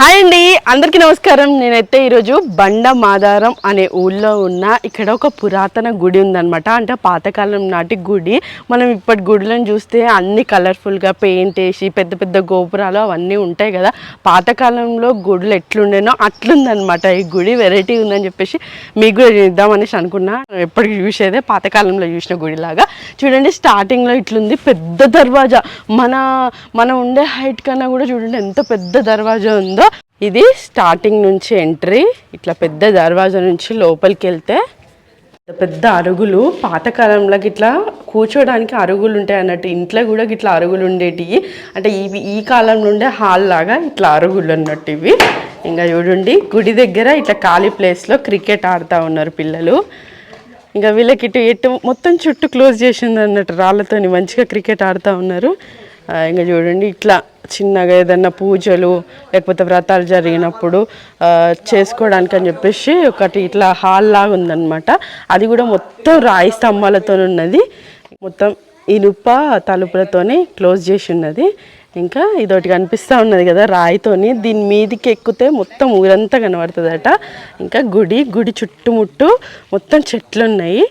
Hi అండి అందరికీ నమస్కారం. నేనైతే ఈరోజు బండ మాదారం అనే ఊళ్ళో ఉన్న ఇక్కడ ఒక పురాతన గుడి ఉందన్నమాట. అంటే పాతకాలం నాటి గుడి. మనం ఇప్పటి గుడులను చూస్తే అన్ని కలర్ఫుల్గా పెయింట్ వేసి పెద్ద పెద్ద గోపురాలు అవన్నీ ఉంటాయి కదా. పాతకాలంలో గుడులు ఎట్లుండేనో అట్లుందనమాట ఈ గుడి వెరైటీ ఉందని చెప్పేసి మీకు కూడా చూద్దామనేసి అనుకున్నా. ఎప్పటికి చూసేదే పాతకాలంలో చూసిన గుడిలాగా. చూడండి స్టార్టింగ్లో ఇట్లుంది పెద్ద దర్వాజా. మన మనం ఉండే హైట్ కన్నా కూడా చూడండి ఎంత పెద్ద దర్వాజా ఉందో. ఇది స్టార్టింగ్ నుంచి ఎంట్రీ ఇట్లా పెద్ద దర్వాజా నుంచి లోపలికి వెళ్తే పెద్ద అరుగులు పాతకాలంలో ఇట్లా కూర్చోడానికి అరుగులు ఉంటాయి అన్నట్టు ఇంట్లో కూడా ఇట్లా అరుగులు ఉండేటివి అంటే ఇవి ఈ కాలం నుండే హాల్ లాగా ఇట్లా అరుగులు అన్నట్టు ఇవి. ఇంకా చూడండి గుడి దగ్గర ఇట్లా ఖాళీ ప్లేస్లో క్రికెట్ ఆడుతూ ఉన్నారు పిల్లలు. ఇంకా వీళ్ళకి ఇటు ఇటు మొత్తం చుట్టూ క్లోజ్ చేసింది అన్నట్టు రాళ్ళతోని మంచిగా క్రికెట్ ఆడుతూ ఉన్నారు. ఇంకా చూడండి ఇట్లా చిన్నగా ఏదన్నా పూజలు లేకపోతే వ్రతాలు జరిగినప్పుడు చేసుకోవడానికి అని చెప్పేసి ఒకటి ఇట్లా హాల్ లాగా ఉందన్నమాట. అది కూడా మొత్తం రాయి స్తంభాలతో ఉన్నది. మొత్తం ఇనుప తలుపులతోని క్లోజ్ చేసి ఉన్నది. ఇంకా ఇదొకటి కనిపిస్తూ ఉన్నది కదా రాయితోని. దీని మీదికి ఎక్కితే మొత్తం ఊరంతా కనబడుతుందట. ఇంకా గుడి గుడి చుట్టుముట్టు మొత్తం చెట్లు ఉన్నాయి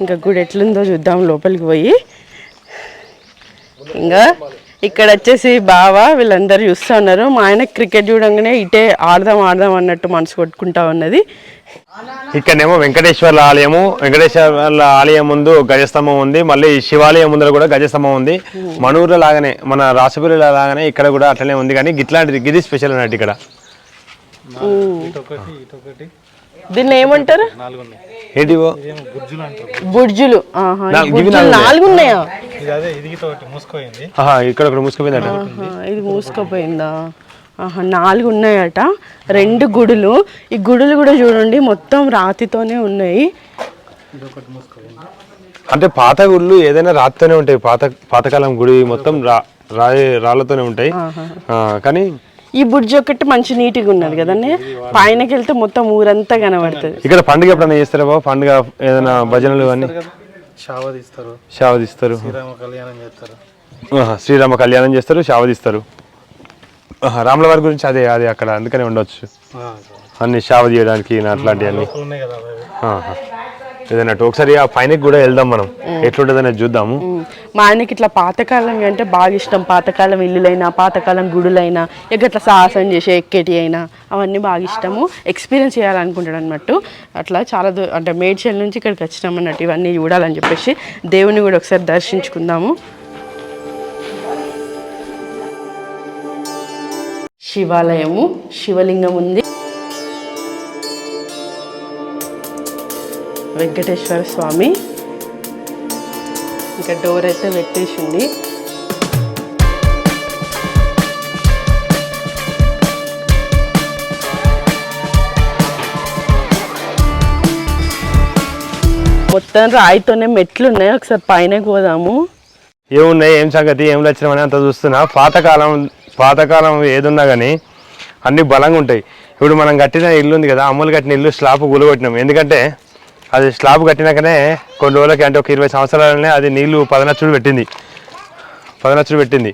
ఇంకా గుడి ఎట్లుందో చూద్దాం లోపలికి పోయి. ఇంకా ఇక్కడ వచ్చేసి బావ వీళ్ళందరూ చూస్తూ ఉన్నారు. మా ఆయన క్రికెట్ చూడంగానే ఇటే ఆడదాం ఆడదాం అన్నట్టు మనసు కొట్టుకుంటా ఉన్నది. ఇక్కడనేమో వెంకటేశ్వర్ల ఆలయము. వెంకటేశ్వర్ల ఆలయం ముందు గజస్తంభం ఉంది. మళ్ళీ శివాలయం ముందర కూడా గజస్తంభం ఉంది. మనూరులో లాగానే మన రాసపల్లిలో లాగానే ఇక్కడ కూడా అట్లనే ఉంది. కానీ ఇట్లాంటిది గిది స్పెషల్ అన్నట్టు ఇక్కడ. ఇటొకటి. దీన్ని ఏమంటారు? బుర్జులు. నాలుగు ఉన్నాయా ఇక్కడ మూసుకుపోయిందట. ఇది మూసుకుపోయిందా? ఆహా నాలుగు ఉన్నాయట రెండు గుడులు. ఈ గుడులు కూడా చూడండి మొత్తం రాతితోనే ఉన్నాయి. అంటే పాత గుళ్ళు ఏదైనా రాతితోనే ఉంటాయి. పాత పాతకాలం గుడి మొత్తం రా రాయి రాళ్ళతోనే ఉంటాయి. ఆ, కానీ ఈ బుర్జి ఒకటి మంచి నీట్గా ఉన్నది కదండి? పైనకి వెళ్తే మొత్తం ఊరంతా కనబడుతుంది. ఇక్కడ పండుగ ఎప్పుడైనా చేస్తారా బాబు? పండుగ ఏదైనా భజనలు అన్ని షావ శ్రీరామ కళ్యాణం చేస్తారు. ఆహా, శ్రీరామ కళ్యాణం చేస్తారు శావదిస్తారు ఆహా, రాముల వారి గురించి అదే అదే అక్కడ అందుకనే ఉండొచ్చు. ఆ, అన్ని శావ చేయడానికి అట్లాంటివన్నీ. ఏదన్నట్టు ఒకసారి ఆ పైనకి కూడా వెళ్దాం మనం. ఎట్లుంటుంది అనేది చూద్దాము. మా ఆయనకి ఇట్లా పాతకాలం అంటే బాగా ఇష్టం. పాతకాలం ఇల్లులైనా పాతకాలం గుడులైనా ఇక ఇట్లా సాహసం చేసే ఎక్కేటి అయినా అవన్నీ బాగా ఇష్టము. ఎక్స్పీరియన్స్ చేయాలనుకుంటాడు అన్నట్టు అట్లా చాలా దూ అంటే మేడ్చల్ నుంచి ఇక్కడికి వచ్చినాం అన్నట్టు ఇవన్నీ చూడాలని చెప్పేసి దేవుని కూడా ఒకసారి దర్శించుకుందాము. శివాలయము శివలింగం ఉంది. వెంకటేశ్వర స్వామి. ఇంకా డోర్ అయితే పెట్టేసింది. మొత్తం రాయితోనే మెట్లు ఉన్నాయి. ఒకసారి పైన పోదాము. ఏమున్నాయి? ఏం సంగతి? ఏం లక్షణం అంత చూస్తున్నా. పాతకాలం పాతకాలం ఏదున్నా కానీ అన్ని బలంగా ఉంటాయి. ఇప్పుడు మనం కట్టిన ఇల్లు ఉంది కదా అమ్ములు కట్టిన ఇల్లు స్లాబ్ గులగొట్టినాం. ఎందుకంటే అది స్లాబ్ కట్టినాకనే కొన్ని రోజులకి అంటే ఒక ఇరవై సంవత్సరాలనే అది నీళ్ళు పదనచ్చుడు పెట్టింది. పదనచ్చుడు పెట్టింది.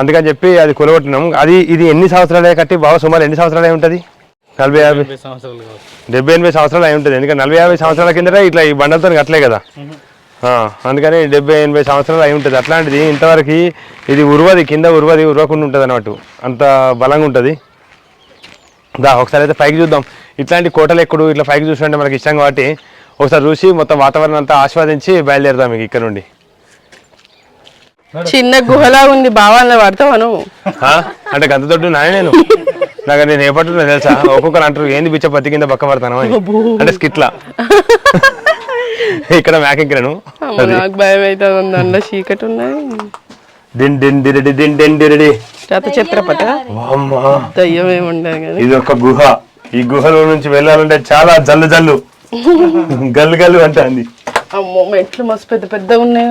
అందుకని చెప్పి అది కొలగొట్టినాం అది ఇది ఎన్ని సంవత్సరాలే కట్టి బాగా సుమారు ఎన్ని సంవత్సరాలు అయి ఉంటుంది? నలభై యాభై డెబ్బై సంవత్సరాలు కావచ్చు. డెబ్బై ఎనభై సంవత్సరాలు అయి ఉంటుంది. ఎందుకంటే నలభై యాభై సంవత్సరాల కిందట ఇట్లా ఈ బండలతో కట్టలే కదా. అందుకని డెబ్బై ఎనభై సంవత్సరాలు అయి ఉంటుంది. అట్లాంటిది ఇంతవరకు ఇది ఉరువది కింద ఉరువది ఉరవకుండా ఉంటుంది అన్నట్టు అంత బలంగా ఉంటుంది. దా ఒకసారి అయితే పైకి చూద్దాం. ఇట్లాంటి కోటలు ఎక్కడు? ఇట్లా పైకి చూస్తుంటే మనకి ఇష్టం కాబట్టి ఒకసారి చూసి మొత్తం వాతావరణం అంతా ఆస్వాదించి బయలుదేరుదాం మీకు ఇక్కడ నుండి. చిన్న గుహలా ఉంది బావాలని పడతావా నువ్వు? అంటే గంత దొడ్డు నాయ నేను? నాకు నేను ఏ పట్టున్నా తెలుసా? ఒక్కొక్కరు అంటారు ఏంది బిచ్చ పత్తి కింద పక్క పడతాను అని. అంటే స్కిట్లా. ఇక్కడ అమ్మ, నాకు భయం అవుతుంది. అందులో చీకటి ఉన్నాయి దిన్ దిన్ దిరిడి దిన్ దిన్ దిరిడి రథ. దయ్యం ఇది ఒక గుహ. ఈ గుహలో నుంచి వెళ్ళాలంటే చాలా జల్లు జల్లు. గల్లు గల్లు అంటుంది. అమ్మో మెట్లు మస్తు పెద్ద పెద్ద ఉన్నాయి?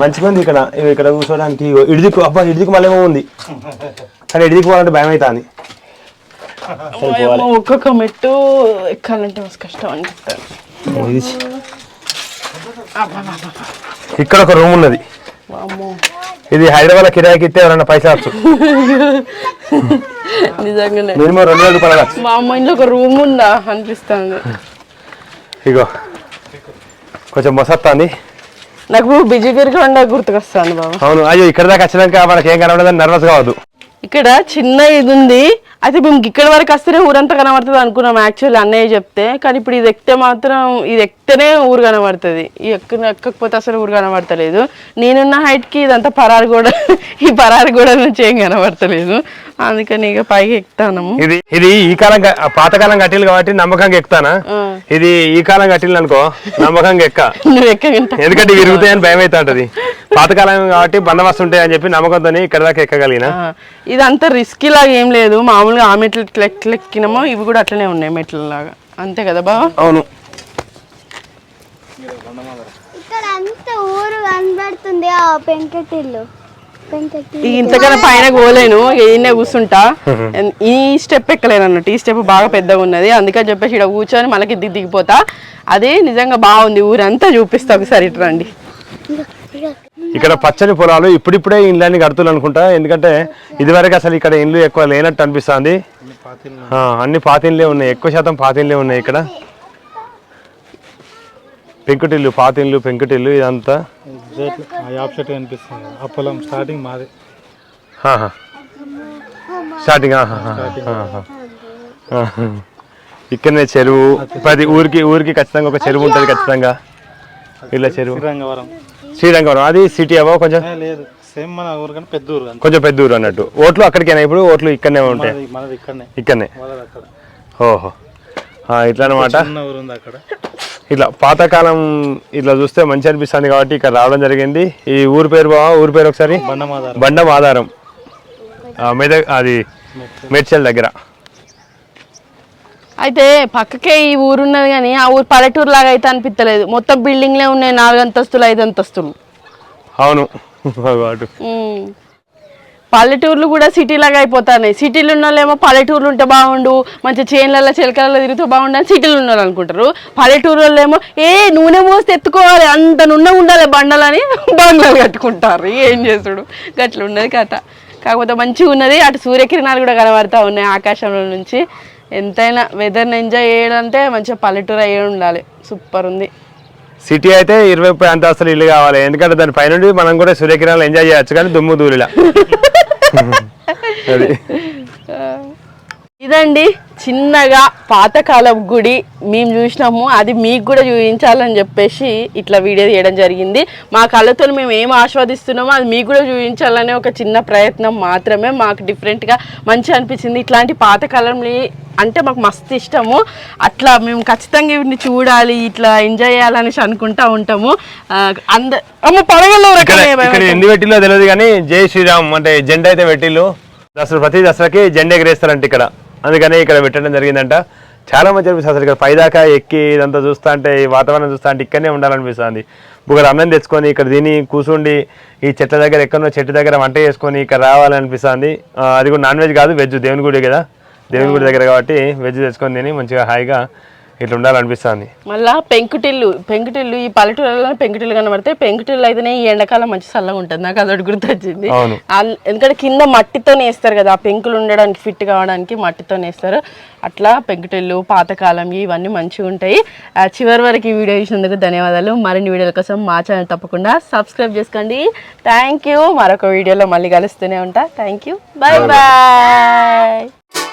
మంచిగా ఉంది ఇక్కడ ఇక్కడ కూర్చోడానికి ఇడిదికు అబ్బా ఇడిదికు మళ్ళీ ఉంది. కానీ ఇడిదికి పోవాలంటే భయం అవుతుంది ఒక్కొక్క మెట్టు ఎక్కాలంటే మస్తు కష్టం అనిపిస్తుంది ఇక్కడ ఒక రూమ్ ఉన్నది. ఇది హైదరాబాద్ కిరాయికి ఇస్తే ఎవరైనా పైసలు వచ్చు నిజంగానే. మినిమం రెండు వేల రూపాయలు మా అమ్మ ఇంట్లో ఒక రూమ్ ఉందా? అనిపిస్తుంది. ఇగో కొంచెం మొసత్తాంది. నాకు బిజీగిరి కొండ గుర్తుకొస్తాను బాబా. అవును అయ్యో ఇక్కడ దాకా వచ్చినాక మనకి ఏం కనబడదని నర్వస్ కావద్దు ఇక్కడ చిన్న ఇది ఉంది. అయితే మేము ఇక్కడ వరకు వస్తేనే ఊరంతా కనబడుతుంది అనుకున్నాం యాక్చువల్లీ అన్నయ్య చెప్తే. కానీ ఇప్పుడు ఇది ఎక్కితే మాత్రం ఇది ఎక్కితేనే ఊరు కనబడుతుంది. ఈ ఎక్క ఎక్కకపోతే అసలు ఊరు కనబడతలేదు. నేనున్న హైట్కి ఇదంతా పరారు కూడా ఈ పరారు కూడా నుంచి ఏం కనబడతలేదు. అందుకని ఇక పైకి ఎక్కుతాను ఇది ఇది ఈ కాలం పాతకాలం కట్టిలు కాబట్టి నమ్మకంగా ఎక్కుతానా? ఇది ఈ కాలం కట్టిలు అనుకో నమ్మకంగా ఎక్క. నువ్వు ఎక్కగంట ఎందుకంటే విరుగుతాయని భయం అవుతా ఉంటది పాతకాలం కాబట్టి బందోబస్తు ఉంటాయి అని చెప్పి నమ్మకంతో ఇక్కడ దాకా ఎక్కగలిగిన. ఇదంతా రిస్కీ లాగా ఏం లేదు. మామూలుగా ఆ మెట్లు ఎట్లా ఎక్కినామో ఇవి కూడా అట్లనే ఉన్నాయి మెట్ల లాగా అంతే కదా బావ? అవును. ఇక్కడ అంత ఊరు కనబడుతుంది ఆ పెంకటిల్లు ఈ ఇంతకన్నా పైన పోలేను ఈయనే కూర్చుంటా ఈ స్టెప్ ఎక్కలేను అన్నట్టు ఈ స్టెప్ బాగా పెద్దగా ఉన్నది. అందుకని చెప్పేసి ఇక్కడ కూర్చొని మళ్ళీ దిగి దిగిపోతా. అది నిజంగా బాగుంది ఊరంతా చూపిస్తా ఒకసారి ఇటు రండి. ఇక్కడ పచ్చని పొలాలు ఇప్పుడిప్పుడే ఇండ్లన్నీ కడుతులు అనుకుంటా. ఎందుకంటే ఇదివరకు అసలు ఇక్కడ ఇండ్లు ఎక్కువ లేనట్టు అనిపిస్తుంది. అన్ని పాతిండ్లే ఉన్నాయి. ఎక్కువ శాతం పాతిండ్లే ఉన్నాయి ఇక్కడ. పెంకుటిల్లు పాతిండ్లు పెంకుటిల్లు ఇదంతా. స్టార్టింగ్ మాదే. స్టార్టింగ్. ఇక్కడనే చెరువు. ప్రతి ఊరికి ఊరికి ఖచ్చితంగా ఒక చెరువు ఉంటుంది ఖచ్చితంగా. ఇలా చెరువు. శ్రీరంగవరం అది సిటీ అవో కొంచెం లేదు. సేమ్ మన ఊరు కానీ పెద్ద ఊరు కొంచెం పెద్ద ఊరు అన్నట్టు. ఓట్లు అక్కడికేనా ఇప్పుడు? ఓట్లు ఇక్కడనే ఉంటాయి. మనది ఇక్కడనే. ఓహో. ఇట్లా అనమాట అక్కడ. ఇట్లా పాతకాలం ఇట్లా చూస్తే మంచి అనిపిస్తుంది కాబట్టి ఇక్కడ రావడం జరిగింది. ఈ ఊరు పేరు బావా? ఊరు పేరు ఒకసారి? బండం ఆధారం ఆ, మెద అది మేడ్చల్ దగ్గర. అయితే పక్కకే ఈ ఊరు ఉన్నది కానీ ఆ ఊరు పల్లెటూరు లాగా అయితే అనిపించలేదు మొత్తం బిల్డింగ్లే ఉన్నాయి నాలుగు అంతస్తులు ఐదు అంతస్తులు. అవును. పల్లెటూర్లు కూడా సిటీ లాగా అయిపోతున్నాయి. సిటీలు ఉన్న వాళ్ళేమో పల్లెటూర్లు ఉంటే బాగుండు మంచి చేన్లలో చిలకలలో తిరిగితే బాగుండు అని సిటీలు ఉన్న వాళ్ళు అనుకుంటారు. పల్లెటూరు వాళ్ళేమో ఏ నూనె పోస్తే ఎత్తుకోవాలి అంత నూనె ఉండాలి బండలని బంగ్లాలు కట్టుకుంటారు. ఏం చేసుడు గట్ల ఉన్నది కథ. కాకపోతే మంచిగా ఉన్నది అటు సూర్యకిరణాలు కూడా కనబడతా ఉన్నాయి ఆకాశంలో నుంచి. ఎంతైనా వెదర్ని ఎంజాయ్ చేయడంటే మంచిగా పల్లెటూరు అయ్యి ఉండాలి. సూపర్ ఉంది. సిటీ అయితే ఇరవై ముప్పై అంతస్తులు ఇల్లు కావాలి. ఎందుకంటే దాని పైనుండి మనం కూడా సూర్యకిరణాలు ఎంజాయ్ చేయొచ్చు కానీ దుమ్ము దూరిలా అది. ఇదండి చిన్నగా పాతకాలపు గుడి. మేము చూసినాము అది మీకు కూడా చూపించాలని చెప్పేసి ఇట్లా వీడియో తీయడం జరిగింది. మా కళ్ళతో మేము ఏం ఆస్వాదిస్తున్నామో అది మీకు కూడా చూపించాలనే ఒక చిన్న ప్రయత్నం మాత్రమే మాకు డిఫరెంట్గా మంచి అనిపించింది. ఇట్లాంటి పాతకాలంని అంటే మాకు మస్తు ఇష్టము. అట్లా మేము ఖచ్చితంగా ఇవన్నీ చూడాలి ఇట్లా ఎంజాయ్ చేయాలనేసి అనుకుంటా ఉంటాము. అంద అమ్మ ఇక్కడ ఎన్ని పెట్టిల్లో తెలియదు కానీ జై శ్రీరామ్ అంటే జెండా అయితే పెట్టిల్లు. దసరా ప్రతి దసరాకి జెండా ఎగరేస్తారంట ఇక్కడ. అందుకని ఇక్కడ పెట్టడం జరిగిందంట. చాలా మంచి అనిపిస్తుంది అసలు ఇక్కడ పైదాకా ఎక్కి ఇదంతా చూస్తా అంటే ఈ వాతావరణం చూస్తా అంటే ఇక్కడనే ఉండాలనిపిస్తుంది. ఇక్కడ అన్నం తెచ్చుకొని ఇక్కడ తిని కూర్చుండి ఈ చెట్ల దగ్గర ఎక్కడో చెట్టు దగ్గర వంట చేసుకొని ఇక్కడ రావాలనిపిస్తుంది. అది కూడా నాన్ వెజ్ కాదు వెజ్ దేవుని గుడి కదా. దేవుని గుడి దగ్గర కాబట్టి వెజ్ తెచ్చుకొని తిని మంచిగా హాయిగా ఇట్లా ఉండాలనిపిస్తుంది. మళ్ళా పెంకుటిల్లు పెంకుటిల్లు ఈ పల్లెటూరులో పెంకుటిల్లు కనబడితే పెంకుటిల్లు అయితేనే ఈ ఎండాకాలం మంచి చల్లగా ఉంటుంది. నాకు అదొకటి గుర్తొచ్చింది. ఎందుకంటే కింద మట్టితో వేస్తారు కదా ఆ పెంకులు ఉండడానికి ఫిట్ కావడానికి మట్టితో వేస్తారు. అట్లా పెంకుటిల్లు పాతకాలం ఇవన్నీ మంచిగా ఉంటాయి. చివరి వరకు ఈ వీడియో చూసినందుకు ధన్యవాదాలు. మరిన్ని వీడియోల కోసం మా ఛానల్ తప్పకుండా సబ్స్క్రైబ్ చేసుకోండి. థ్యాంక్ యూ మరొక వీడియోలో మళ్ళీ కలుస్తూనే ఉంటా. Thank you bye bye